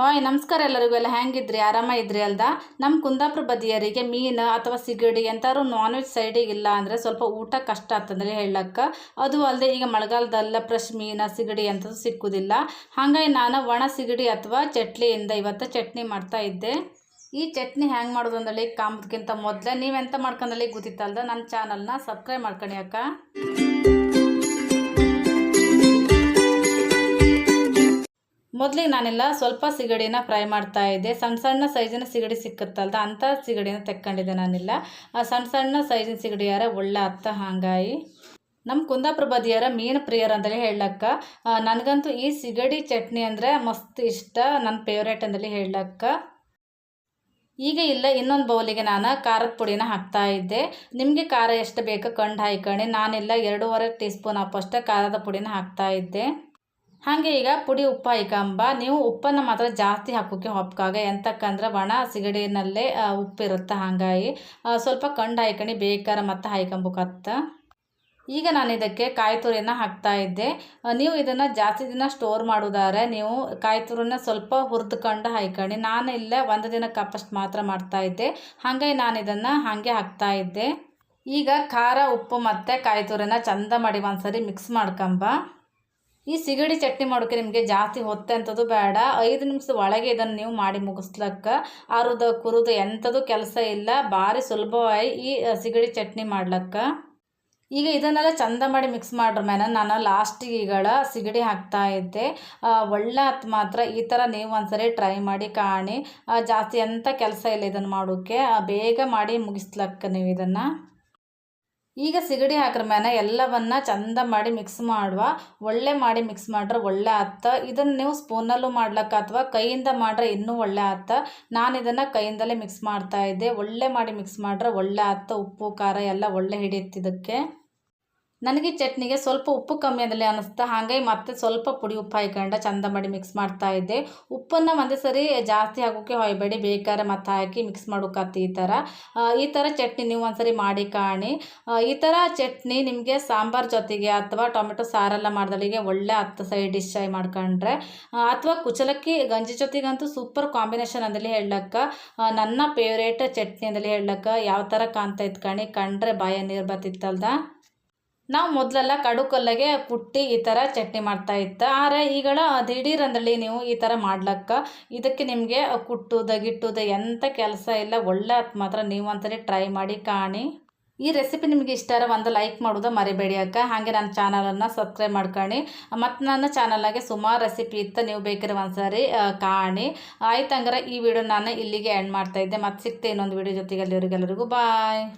Hi, ನಮಸ್ಕಾರ ಎಲ್ಲರಿಗೂ. ಎಲ್ಲ ಹೆಂಗಿದ್ರಿ? ಆರಾಮ ಇದ್ರಿ ಅಲ್ದ? ನಮ್ಮ ಕುಂದಾಪುರ ಬದಿಯರಿಗೆ ಮೀನು ಅಥವಾ ಸಿಗಡಿ ಎಂತಾರು ನಾನ್ ವೆಜ್ ಸೈಡಿಗೆ ಇಲ್ಲ ಅಂದರೆ ಸ್ವಲ್ಪ ಊಟ ಕಷ್ಟ ಆಗ್ತಂದ್ರೆ ಹೇಳಕ್ಕೆ. ಅದು ಅಲ್ಲದೆ ಈಗ ಮಳೆಗಾಲದಲ್ಲ ಫ್ರೆಶ್ ಮೀನು, ಸಿಗಡಿ ಅಂತದ್ದು ಸಿಕ್ಕುವುದಿಲ್ಲ ಹಾಗಾಗಿ ನಾನು ಒಣ ಸಿಗಡಿ ಅಥವಾ ಚಟ್ಲಿಯಿಂದ ಇವತ್ತು ಚಟ್ನಿ ಮಾಡ್ತಾ ಇದ್ದೆ. ಈ ಚಟ್ನಿ ಹ್ಯಾಂಗೆ ಮಾಡೋದು ಅಂದಳಿ ಕಾಂಬದಕ್ಕಿಂತ ಮೊದಲೇ ನೀವೆಂತ ಮಾಡ್ಕೊಂಡಲ್ಲಿ ಗೊತ್ತಿತ್ತಲ್ದ? ನನ್ನ ಚಾನಲ್ನ ಸಬ್ಸ್ಕ್ರೈಬ್ ಮಾಡ್ಕೊಳ್ಳಿ ಅಕ್ಕ. ಮೊದಲಿಗೆ ನಾನೆಲ್ಲ ಸ್ವಲ್ಪ ಸಿಗಡಿನ ಫ್ರೈ ಮಾಡ್ತಾ ಇದ್ದೆ. ಸಣ್ಣ ಸಣ್ಣ ಸೈಜಿನ ಸಿಗಡಿ ಸಿಕ್ಕತ್ತಲ್ದ? ಅಂಥ ಸಿಗಡಿನ ತೆಕ್ಕೊಂಡಿದ್ದೆ ನಾನೆಲ್ಲ. ಆ ಸಣ್ಣ ಸಣ್ಣ ಸೈಜಿನ ಸಿಗಡಿಯಾರ ಒಳ್ಳೆ ಅತ್ತ ಹಾಂಗಾಯಿ. ನಮ್ಮ ಕುಂದಾಪುರ ಬದಿಯರ ಮೀನು ಪ್ರಿಯರ್ ಅಂತಲೇ ಹೇಳಕ್ಕ. ನನಗಂತೂ ಈ ಸಿಗಡಿ ಚಟ್ನಿ ಅಂದರೆ ಮಸ್ತ್ ಇಷ್ಟ. ನನ್ನ ಫೇವ್ರೇಟ್ ಅಂತಲೇ ಹೇಳಕ್ಕ. ಈಗ ಇಲ್ಲ, ಇನ್ನೊಂದು ಬೌಲಿಗೆ ನಾನು ಖಾರದ ಪುಡಿನ ಹಾಕ್ತಾ ಇದ್ದೆ. ನಿಮಗೆ ಖಾರ ಎಷ್ಟು ಬೇಕೋ ಕಂಡು ಹಾಯ್ಕೊಂಡು ನಾನೆಲ್ಲ, ಎರಡೂವರೆ ಟೀ ಸ್ಪೂನ್ ಅಪ್ಪಷ್ಟೇ ಖಾರದ ಪುಡಿನ ಹಾಕ್ತಾ ಇದ್ದೆ. ಹಾಗೆ ಈಗ ಪುಡಿ ಉಪ್ಪು ಹಾಯ್ಕೊಂಬ ನೀವು ಉಪ್ಪನ್ನು ಮಾತ್ರ ಜಾಸ್ತಿ ಹಾಕೋಕೆ ಹೊಪ್ಕಾಗ ಎಂತಕ್ಕಂದ್ರೆ ಒಣ ಸಿಗಡಿನಲ್ಲೇ ಉಪ್ಪಿರುತ್ತೆ ಹಾಗಾಗಿ ಸ್ವಲ್ಪ ಕಂಡು ಹಾಯ್ಕೊಂಡು ಬೇಕಾರೆ ಮತ್ತೆ ಹಾಯ್ಕೊಂಬಕತ್ತ ಈಗ ನಾನು ಇದಕ್ಕೆ ಕಾಯಿ ತುರಿನ ಹಾಕ್ತಾ ಇದ್ದೆ. ನೀವು ಇದನ್ನು ಜಾಸ್ತಿ ದಿನ ಸ್ಟೋರ್ ಮಾಡೋದಾದ್ರೆ ನೀವು ಕಾಯಿ ತುರಿನ ಸ್ವಲ್ಪ ಹುರಿದುಕೊಂಡು ಹಾಯ್ಕೊಂಡು ನಾನು ಇಲ್ಲೇ ಒಂದು ದಿನ ಕಪ್ಪಷ್ಟು ಮಾತ್ರ ಮಾಡ್ತಾ ಇದ್ದೆ. ಹಾಗಾಗಿ ನಾನು ಇದನ್ನು ಹಾಗೆ ಹಾಕ್ತಾ ಇದ್ದೆ. ಈಗ ಖಾರ, ಉಪ್ಪು ಮತ್ತು ಕಾಯಿ ತುರಿನ ಚಂದ ಮಾಡಿ ಒಂದ್ಸರಿ ಮಿಕ್ಸ್ ಮಾಡ್ಕೊಂಬ. ಈ ಸಿಗಡಿ ಚಟ್ನಿ ಮಾಡೋಕೆ ನಿಮಗೆ ಜಾಸ್ತಿ ಹೊತ್ತೆ ಅಂಥದ್ದು ಬೇಡ. ಐದು ನಿಮಿಷದ ಒಳಗೆ ಇದನ್ನು ನೀವು ಮಾಡಿ ಮುಗಿಸ್ಲಕ್ಕ. ಅರುದ ಕುರುದು ಎಂಥದ್ದು ಕೆಲಸ ಇಲ್ಲ. ಭಾರಿ ಸುಲಭವಾಗಿ ಈ ಸಿಗಡಿ ಚಟ್ನಿ ಮಾಡ್ಲಕ್ಕ. ಈಗ ಇದನ್ನೆಲ್ಲ ಚಂದ ಮಾಡಿ ಮಿಕ್ಸ್ ಮಾಡ್ರ ಮೇಲೆ ನಾನು ಲಾಸ್ಟಿಗೆ ಈಗಳ ಸಿಗಡಿ ಹಾಕ್ತಾ ಇದ್ದೆ. ಒಳ್ಳೆ ಹತ್ತು ಮಾತ್ರ. ಈ ಥರ ನೀವು ಒಂದ್ಸರಿ ಟ್ರೈ ಮಾಡಿ ಕಾಣಿ. ಜಾಸ್ತಿ ಎಂಥ ಕೆಲಸ ಇಲ್ಲ ಇದನ್ನು ಮಾಡೋಕ್ಕೆ ಬೇಗ ಮಾಡಿ ಮುಗಿಸ್ಲಕ್ಕ ನೀವು ಇದನ್ನು. ಈಗ ಸಿಗಡಿ ಹಾಕ್ರ ಮೇಲೆ ಎಲ್ಲವನ್ನ ಚಂದ ಮಾಡಿ ಮಿಕ್ಸ್ ಮಾಡುವ. ಒಳ್ಳೆ ಮಾಡಿ ಮಿಕ್ಸ್ ಮಾಡ್ರೆ ಒಳ್ಳೆ ಆತ ಇದನ್ನು ನೀವು ಸ್ಪೂನಲ್ಲೂ ಮಾಡ್ಲಕ್ಕ ಅಥವಾ ಕೈಯಿಂದ ಮಾಡ್ರೆ ಇನ್ನೂ ಒಳ್ಳೆ ಆತ ನಾನು ಇದನ್ನು ಕೈಯಿಂದಲೇ ಮಿಕ್ಸ್ ಮಾಡ್ತಾ ಇದ್ದೆ. ಒಳ್ಳೆ ಮಾಡಿ ಮಿಕ್ಸ್ ಮಾಡ್ರೆ ಒಳ್ಳೆ ಆತ ಉಪ್ಪು, ಖಾರ ಎಲ್ಲ ಒಳ್ಳೆ ಹಿಡಿಯುತ್ತಿದ್ದಕ್ಕೆ ನನಗೆ ಚಟ್ನಿಗೆ ಸ್ವಲ್ಪ ಉಪ್ಪು ಕಮ್ಮಿ ಆದಲ್ಲಿ ಅನ್ನಿಸ್ತಾ, ಹಾಗಾಗಿ ಮತ್ತೆ ಸ್ವಲ್ಪ ಪುಡಿ ಉಪ್ಪು ಹಾಕೊಂಡು ಚಂದ ಮಾಡಿ ಮಿಕ್ಸ್ ಮಾಡ್ತಾ ಇದ್ದೆ. ಉಪ್ಪನ್ನು ಒಂದೇ ಸರಿ ಜಾಸ್ತಿ ಹಾಕೋಕ್ಕೆ ಹೊಯ್ಬೇಡಿ ಬೇಕಾದ್ರೆ ಮತ್ತೆ ಹಾಕಿ ಮಿಕ್ಸ್ ಮಾಡೋಕತ್ತಿ ಈ ಥರ. ಈ ಥರ ಚಟ್ನಿ ನೀವು ಒಂದ್ಸರಿ ಮಾಡಿ ಕಾಣಿ. ಈ ಥರ ಚಟ್ನಿ ನಿಮಗೆ ಸಾಂಬಾರ್ ಜೊತೆಗೆ ಅಥವಾ ಟೊಮೆಟೊ ಸಾರೆಲ್ಲ ಮಾಡಿದಳಿಗೆ ಒಳ್ಳೆ ಹತ್ತು ಸೈಡ್ ಡಿಶ್ ಆಗಿ ಮಾಡ್ಕೊಂಡ್ರೆ ಅಥವಾ ಕುಚಲಕ್ಕಿ ಗಂಜಿ ಜೊತೆಗಂತೂ ಸೂಪರ್ ಕಾಂಬಿನೇಷನ್ ಅಂದಲ್ಲಿ ಹೇಳಕ್ಕ ನನ್ನ ಫೇವ್ರೇಟ್ ಚಟ್ನಿ ಅಂದಲ್ಲಿ ಹೇಳಕ್ಕ, ಯಾವ ಥರ ಕಾಣ್ತಾ ಇತ್ಕಣಿ ಕಂಡ್ರೆ ಬಾಯ ನೀರು ಬರ್ತಿತ್ತಲ್ದ? ನಾವು ಮೊದಲೆಲ್ಲ ಕಡುಕಲ್ಲಿಗೆ ಕುಟ್ಟಿ ಈ ಥರ ಚಟ್ನಿ ಮಾಡ್ತಾ ಇತ್ತು ಆದರೆ ಈಗಳ ದಿಢೀರ್ ಅಂದಳಿ ನೀವು ಈ ಥರ ಮಾಡ್ಲಕ್ಕ? ಇದಕ್ಕೆ ನಿಮಗೆ ಕುಟ್ಟುದ, ಗಿಟ್ಟುದ ಎಂಥ ಕೆಲಸ ಇಲ್ಲ. ಒಳ್ಳೆ ಮಾತ್ರ. ನೀವು ಒಂದ್ಸರಿ ಟ್ರೈ ಮಾಡಿ ಕಾಣಿ. ಈ ರೆಸಿಪಿ ನಿಮಗೆ ಇಷ್ಟ ಒಂದು ಲೈಕ್ ಮಾಡೋದು ಮರಿಬೇಡಿ ಅಕ್ಕ. ಹಾಗೆ ನನ್ನ ಚಾನಲನ್ನು ಸಬ್ಸ್ಕ್ರೈಬ್ ಮಾಡ್ಕೊಳ್ಳಿ ಮತ್ತು ನನ್ನ ಚಾನಲ್ನಾಗೆ ಸುಮಾರು ರೆಸಿಪಿ ಇತ್ತು. ನೀವು ಬೇಕಾದ್ರೆ ಒಂದ್ಸರಿ ಕಾಣಿ. ಆಯ್ತು ಹಂಗಾರೆ ಈ ವಿಡಿಯೋ ನಾನು ಇಲ್ಲಿಗೆ ಎಂಡ್ ಮಾಡ್ತಾ ಇದ್ದೆ. ಮತ್ತೆ ಸಿಗ್ತೆ ಇನ್ನೊಂದು ವಿಡಿಯೋ ಜೊತೆಗೆ ಅಲ್ಲಿವರೆಗೆಲ್ಲರಿಗೂ. ಬಾಯ್